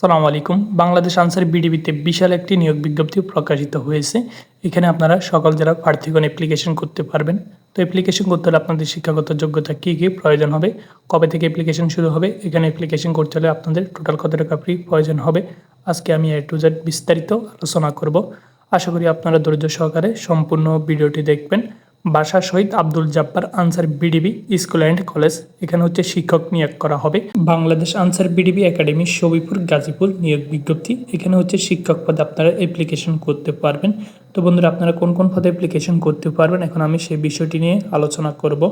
সালাম আলাইকুম। বাংলাদেশ আনসার বিডিবিতে বিশাল একটি নিয়োগ বিজ্ঞপ্তি প্রকাশিত হয়েছে। এখানে আপনারা সকল যারা প্রার্থীগণ অ্যাপ্লিকেশন করতে পারবেন, তো অ্যাপ্লিকেশন করতে হলে আপনাদের শিক্ষাগত যোগ্যতা কী কী প্রয়োজন হবে, কবে থেকে অ্যাপ্লিকেশন শুরু হবে, এখানে অ্যাপ্লিকেশন করতে হলে আপনাদের টোটাল কত টাকা ফ্রি প্রয়োজন হবে, আজকে আমি এ টু জেড বিস্তারিত আলোচনা করব। আশা করি আপনারা ধৈর্য সহকারে সম্পূর্ণ ভিডিওটি দেখবেন। বাসা Shahid Abdul Jabbar Ansar VDP, school and college. এখানে হচ্ছে শিক্ষক নিয়োগ করা হবে। বাংলাদেশ আনসার বিডিবি একাডেমি সবিপুর গাজীপুর নিয়োগ বিজ্ঞপ্তি। এখানে হচ্ছে শিক্ষক পদে আপনারা অ্যাপ্লিকেশন করতে পারবেন। তো বন্ধুরা, আপনারা কোন কোন পদে অ্যাপ্লিকেশন করতে পারবেন? এখন আমি সেই বিষয়টি নিয়ে আলোচনা করব।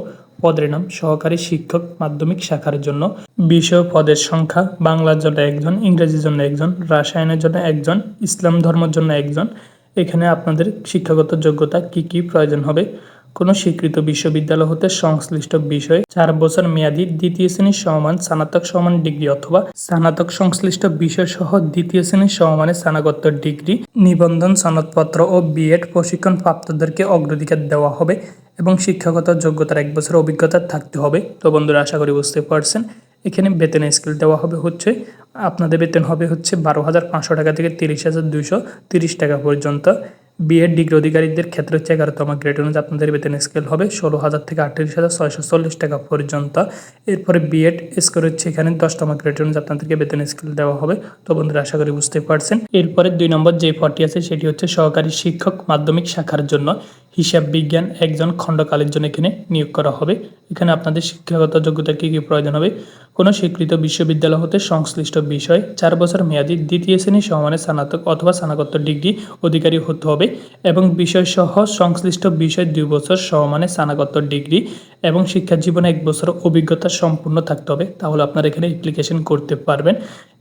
পদের নাম, সহকারী শিক্ষক মাধ্যমিক শাখার জন্য। বিষয়, পদের সংখ্যা, বাংলার জন্য একজন, ইংরেজির জন্য একজন, রাসায়নের জন্য একজন, ইসলাম ধর্মের জন্য একজন। এখানে আপনাদের শিক্ষাগত যোগ্যতা কি কি প্রয়োজন হবে? কোনো স্বীকৃত বিশ্ববিদ্যালয় হতে সংশ্লিষ্ট বিষয়ে চার বছর মেয়াদী দ্বিতীয় শ্রেণির সমমান, স্নাতক সমান ডিগ্রি অথবা স্নাতক সংশ্লিষ্ট বিষয় সহ দ্বিতীয় শ্রেণির সমমানের স্নাতকোত্তর ডিগ্রি, নিবন্ধন, সনদপত্র ও বিএড প্রশিক্ষণ প্রাপ্তদেরকে অগ্রাধিকার দেওয়া হবে এবং শিক্ষাগত যোগ্যতার এক বছর অভিজ্ঞতা থাকতে হবে। তো বন্ধুরা, আশা করি বুঝতে পারছেন। এখানে বেতনের স্কেল দেওয়া হবে হচ্ছে, আপনাদের বেতন হবে হচ্ছে বারো হাজার পাঁচশো টাকা থেকে তিরিশ হাজার দুইশো তিরিশ টাকা পর্যন্ত। বিএড ডিগ্রি অধিকারীদের ক্ষেত্রে হচ্ছে এগারোতম গ্রেড অনুযায়ী আপনাদের বেতন স্কেল হবে ষোলো হাজার থেকে আটত্রিশ হাজার ছয়শো চল্লিশ টাকা পর্যন্ত। এরপরে বিএড স্কোর হচ্ছে এখানে দশতম গ্রেড অনুযায়ী আপনাদেরকে বেতন স্কেল দেওয়া হবে। তো বন্ধুরা, আশা করি বুঝতে পারছেন। এরপরে দুই নম্বর যে পদটি আছে, সেটি হচ্ছে সহকারী শিক্ষক মাধ্যমিক শাখার জন্য। হিসাব বিজ্ঞান একজন খণ্ডকালের জন্য এখানে নিয়োগ করা হবে। এখানে আপনাদের শিক্ষাগত যোগ্যতা কী কী প্রয়োজন হবে? কোনো স্বীকৃত বিশ্ববিদ্যালয় হতে সংশ্লিষ্ট বিষয় চার বছর মেয়াদি দ্বিতীয় শ্রেণি সমানে স্নাতক অথবা স্নাতকোত্তর ডিগ্রি অধিকারী হতে হবে এবং বিষয়সহ সংশ্লিষ্ট বিষয় দুই বছর সমানে স্নাতকোত্তর ডিগ্রি এবং শিক্ষা জীবনে এক বছর অভিজ্ঞতা সম্পূর্ণ থাকতে হবে, তাহলে আপনারা এখানে অ্যাপ্লিকেশন করতে পারবেন।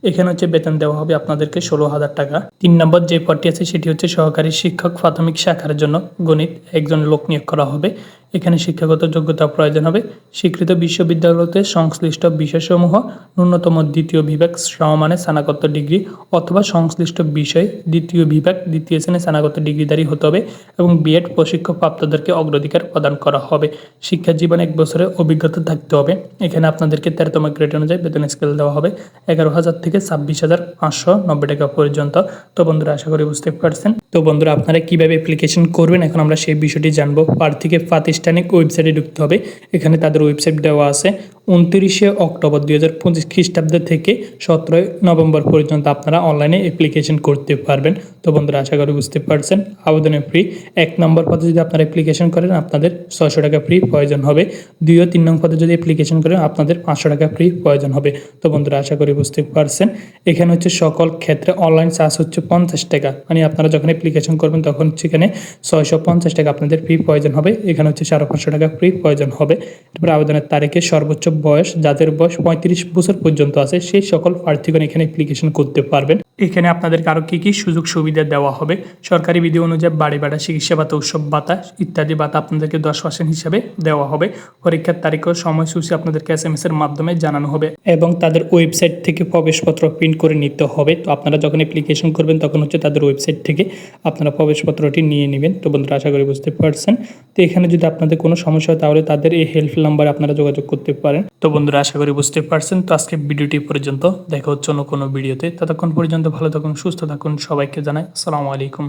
এখানে হচ্ছে বেতন দেওয়া হবে আপনাদেরকে ষোলো হাজার টাকা। তিন নম্বর যে পদটি আছে সেটি হচ্ছে সহকারী শিক্ষক প্রাথমিক শাখার জন্য গণিত একজন লোক নিয়োগ করা হবে। এখানে শিক্ষাগত যোগ্যতা প্রয়োজন হবে। স্বীকৃত বিশ্ববিদ্যালয়তে সংশ্লিষ্ট বিষয়সমূহ, ন্যূনতম দ্বিতীয় বিভাগ সমমানে স্নাতকোত্তর ডিগ্রি অথবা সংশ্লিষ্ট বিষয় দ্বিতীয় বিভাগ দ্বিতীয় শ্রেণি স্নাতকোত্তর ডিগ্রিধারী হতে হবে এবং বিএড প্রশিক্ষক প্রাপ্তদেরকে অগ্রাধিকার প্রদান করা হবে। শিক্ষা জীবনে এক বছরে অভিজ্ঞতা থাকতে হবে। এখানে আপনাদেরকে তেরোতম গ্রেড অনুযায়ী বেতন স্কেল দেওয়া হবে। এগারো হাজার থেকে ছাব্বিশ হাজার পাঁচশো নব্বই টাকা পর্যন্ত। তো বন্ধুরা, আশা করি বুঝতে পারছেন। তো বন্ধুরা, আপনারা কীভাবে অ্যাপ্লিকেশন করবেন? এখন আমরা সেই বিষয়টি জানব। প্রার্থীকে প্রাতিষ্ঠানিক ওয়েবসাইটে ঢুকতে হবে। এখানে তাদের ওয়েবসাইট দেওয়া আছে। উনত্রিশে অক্টোবর দুই হাজার পঁচিশ খ্রিস্টাব্দ থেকে সতেরোই নভেম্বর পর্যন্ত আপনারা অনলাইনে অ্যাপ্লিকেশন করতে পারবেন। তো বন্ধুরা, আশা করি বুঝতে পারছেন আবেদনে ফ্রি এক নম্বর পদে যদি আপনারা অ্যাপ্লিকেশন করেন, আপনাদের ছয়শো টাকা ফ্রি প্রয়োজন হবে। দুই ও তিন নম্বর পদে যদি অ্যাপ্লিকেশন করেন, আপনাদের পাঁচশো টাকা ফ্রি প্রয়োজন হবে। তো বন্ধুরা, আশা করি বুঝতে পারছেন, এখানে হচ্ছে সকল ক্ষেত্রে অনলাইন চার্জ হচ্ছে পঞ্চাশ টাকা। মানে আপনারা যখন অ্যাপ্লিকেশন করবেন, তখন এখানে ছয়শো পঞ্চাশ টাকা আপনাদের ফ্রি প্রয়োজন হবে। এখানে হচ্ছে সাড়ে পাঁচশো টাকা ফ্রি প্রয়োজন হবে। এরপর আবেদনের তারিখে সর্বোচ্চ বয়স যাদের বয়স পঁয়ত্রিশ বছর পর্যন্ত আছে সেই সকল প্রার্থীগণ এখানে অ্যাপ্লিকেশন করতে পারবেন। এখানে আপনাদেরকে আরও কী কী সুযোগ সুবিধা দেওয়া হবে? সরকারি বিধি অনুযায়ী বাড়ি ভাড়া, চিকিৎসা ভাতা, উৎসব ভাতা ইত্যাদি ভাতা আপনাদেরকে দশ পার্সেন্ট হিসাবে দেওয়া হবে। পরীক্ষার তারিখ ও সময়সূচি আপনাদেরকে এস এম এস এর মাধ্যমে জানানো হবে এবং তাদের ওয়েবসাইট থেকে প্রবেশপত্র প্রিন্ট করে নিতে হবে। তো আপনারা যখন অ্যাপ্লিকেশন করবেন, তখন হচ্ছে তাদের ওয়েবসাইট থেকে আপনারা প্রবেশপত্রটি নিয়ে নেবেন। তো বন্ধুরা, আশা করি বুঝতে পারছেন। তো এখানে যদি আপনাদের কোনো সমস্যা হয়, তাহলে তাদের এই হেল্প নাম্বারে আপনারা যোগাযোগ করতে পারেন। তো বন্ধুরা, আশা করি বুঝতে পারছেন। তো আজকে ভিডিওটি পর্যন্ত। দেখা হচ্ছে অন্য কোনো ভিডিওতে। ততক্ষণ পর্যন্ত ভালো থাকুন সুস্থ থাকুন সবাইকে জানাই আসসালামু আলাইকুম।